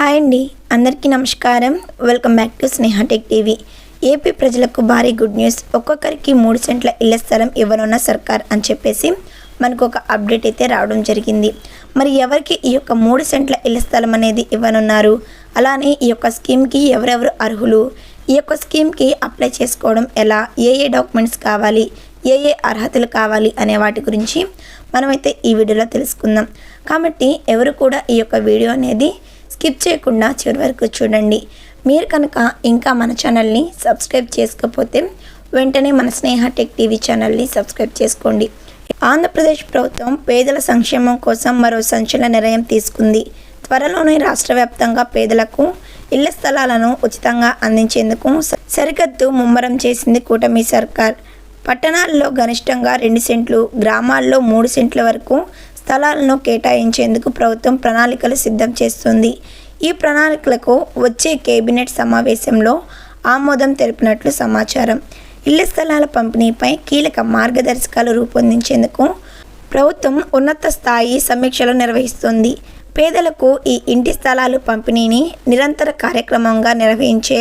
Hi అండి. అందరికీ నమస్కారం. Welcome back to Sneha tech TV. AP ప్రజలకు భారీ గుడ్ న్యూస్. ఒక్కొక్కరికి మూడు సెంట్ల ఇళ్ళ స్థలం ఇవ్వనున్న సర్కార్ అని చెప్పేసి మనకు ఒక అప్డేట్ అయితే రావడం జరిగింది. మరి ఎవరికి ఈ యొక్క మూడు సెంట్ల ఇళ్ళ స్థలం అనేది ఇవ్వనున్నారు? అలానే ఈ యొక్క స్కీమ్కి ఎవరెవరు అర్హులు? ఈ యొక్క స్కీమ్కి అప్లై చేసుకోవడం ఎలా? ఏ ఏ డాక్యుమెంట్స్ కావాలి? ఏ ఏ అర్హతలు కావాలి అనే వాటి గురించి మనమైతే ఈ వీడియోలో తెలుసుకుందాం. కాబట్టి ఎవరు కూడా ఈ యొక్క వీడియో అనేది స్కిప్ చేయకుండా చివరి వరకు చూడండి. మీరు కనుక ఇంకా మన ఛానల్ని సబ్స్క్రైబ్ చేసుకోకపోతే వెంటనే మన స్నేహ టెక్ టీవీ ఛానల్ని సబ్స్క్రైబ్ చేసుకోండి. ఆంధ్రప్రదేశ్ ప్రభుత్వం పేదల సంక్షేమం కోసం మరో సంచలన నిర్ణయం తీసుకుంది. త్వరలోనే రాష్ట్ర వ్యాప్తంగా పేదలకు ఇళ్ళ స్థలాలను ఉచితంగా అందించేందుకు సరికత్తు ముమ్మరం చేసింది కూటమి సర్కార్. పట్టణాల్లో గరిష్టంగా రెండు సెంట్లు గ్రామాల్లో మూడు సెంట్ల వరకు స్థలాలను కేటాయించేందుకు ప్రభుత్వం ప్రణాళికలు సిద్ధం చేస్తుంది. ఈ ప్రణాళికలకు వచ్చే కేబినెట్ సమావేశంలో ఆమోదం తెలిపినట్లు సమాచారం. ఇళ్ళ స్థలాల పంపిణీపై కీలక మార్గదర్శకాలు రూపొందించేందుకు ప్రభుత్వం ఉన్నత స్థాయి సమీక్షలు నిర్వహిస్తుంది. పేదలకు ఈ ఇంటి స్థలాలు పంపిణీని నిరంతర కార్యక్రమంగా నిర్వహించే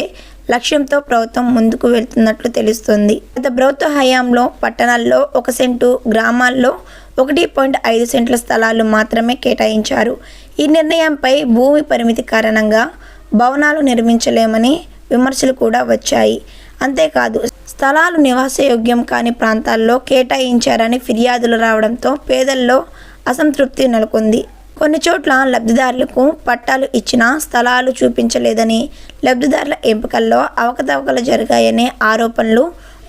లక్ష్యంతో ప్రభుత్వం ముందుకు వెళ్తున్నట్లు తెలుస్తుంది. గత ప్రభుత్వ హయాంలో పట్టణాల్లో ఒక సెంటు గ్రామాల్లో ఒకటి పాయింట్ ఐదు సెంట్ల స్థలాలు మాత్రమే కేటాయించారు. ఈ నిర్ణయంపై భూమి పరిమితి కారణంగా భవనాలు నిర్మించలేమని విమర్శలు కూడా వచ్చాయి. అంతేకాదు స్థలాలు నివాసయోగ్యం కాని ప్రాంతాల్లో కేటాయించారని ఫిర్యాదులు రావడంతో పేదల్లో అసంతృప్తి నెలకొంది. కొన్ని చోట్ల లబ్ధిదారులకు పట్టాలు ఇచ్చిన స్థలాలు చూపించలేదని లబ్ధిదారుల ఎంపికల్లో అవకతవకలు జరిగాయనే ఆరోపణలు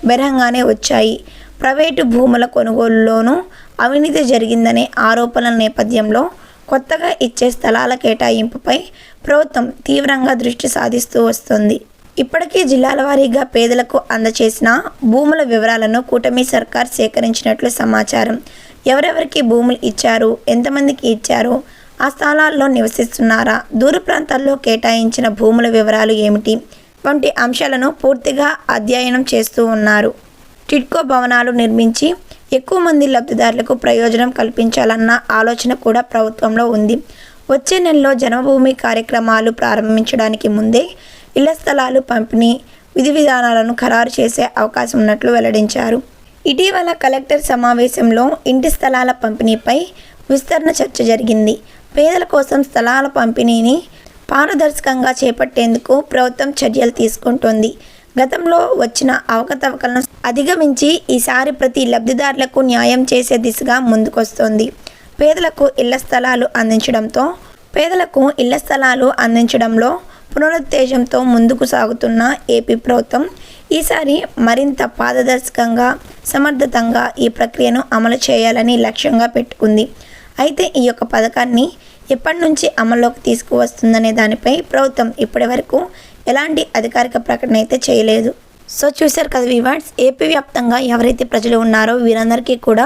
బహిరంగానే వచ్చాయి. ప్రైవేటు భూముల కొనుగోలులోనూ అవినీతి జరిగిందనే ఆరోపణల నేపథ్యంలో కొత్తగా ఇచ్చే స్థలాల కేటాయింపుపై ప్రభుత్వం తీవ్రంగా దృష్టి సాధిస్తూ వస్తుంది. ఇప్పటికీ జిల్లాల వారీగా పేదలకు అందచేసిన భూముల వివరాలను కూటమి సర్కార్ సేకరించినట్లు సమాచారం. ఎవరెవరికి భూములు ఇచ్చారు? ఎంతమందికి ఇచ్చారు? ఆ స్థలాల్లో నివసిస్తున్నారా? దూర ప్రాంతాల్లో కేటాయించిన భూముల వివరాలు ఏమిటి? వంటి అంశాలను పూర్తిగా అధ్యయనం చేస్తూ ఉన్నారు. టిడ్కో భవనాలు నిర్మించి ఎక్కువ మంది లబ్ధిదారులకు ప్రయోజనం కల్పించాలన్న ఆలోచన కూడా ప్రభుత్వంలో ఉంది. వచ్చే నెలలో జన్మభూమి కార్యక్రమాలు ప్రారంభించడానికి ముందే ఇళ్ళ స్థలాలు పంపిణీ విధి విధానాలను ఖరారు చేసే అవకాశం ఉన్నట్లు వెల్లడించారు. ఇటీవల కలెక్టర్ సమావేశంలో ఇంటి స్థలాల పంపిణీపై విస్తరణ చర్చ జరిగింది. పేదల కోసం స్థలాల పంపిణీని పారదర్శకంగా చేపట్టేందుకు ప్రభుత్వం చర్యలు తీసుకుంటోంది. గతంలో వచ్చిన అవకతవకలను అధిగమించి ఈసారి ప్రతి లబ్ధిదారులకు న్యాయం చేసే దిశగా ముందుకొస్తోంది. పేదలకు ఇళ్ళ స్థలాలు అందించడంతో పేదలకు ఇళ్ళ స్థలాలు అందించడంలో పునరుత్తేజంతో ముందుకు సాగుతున్న ఏపీ ప్రభుత్వం ఈసారి మరింత పారదర్శకంగా సమర్థతంగా ఈ ప్రక్రియను అమలు చేయాలని లక్ష్యంగా పెట్టుకుంది. అయితే ఈ యొక్క పథకాన్ని ఎప్పటి నుంచి అమల్లోకి తీసుకువస్తుందనే దానిపై ప్రభుత్వం ఇప్పటి వరకు ఎలాంటి అధికారిక ప్రకటన అయితే చేయలేదు. సో చూశారు కదా వివాడ్స్ ఏపీ వ్యాప్తంగా ఎవరైతే ప్రజలు ఉన్నారో వీరందరికీ కూడా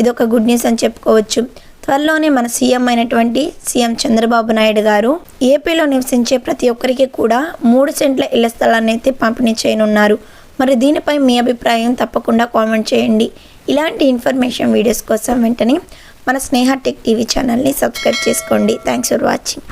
ఇది ఒక గుడ్ న్యూస్ అని చెప్పుకోవచ్చు. త్వరలోనే మన సీఎం అయినటువంటి సీఎం చంద్రబాబు నాయుడు గారు ఏపీలో నివసించే ప్రతి ఒక్కరికి కూడా మూడు సెంట్ల ఇళ్ళ స్థలాన్ని అయితే పంపిణీ చేయనున్నారు. మరి దీనిపై మీ అభిప్రాయం తప్పకుండా కామెంట్ చేయండి. ఇలాంటి ఇన్ఫర్మేషన్ వీడియోస్ కోసం వెంటనే మన స్నేహ టెక్ టీవీ ఛానల్ని సబ్స్క్రైబ్ చేసుకోండి. Thanks for watching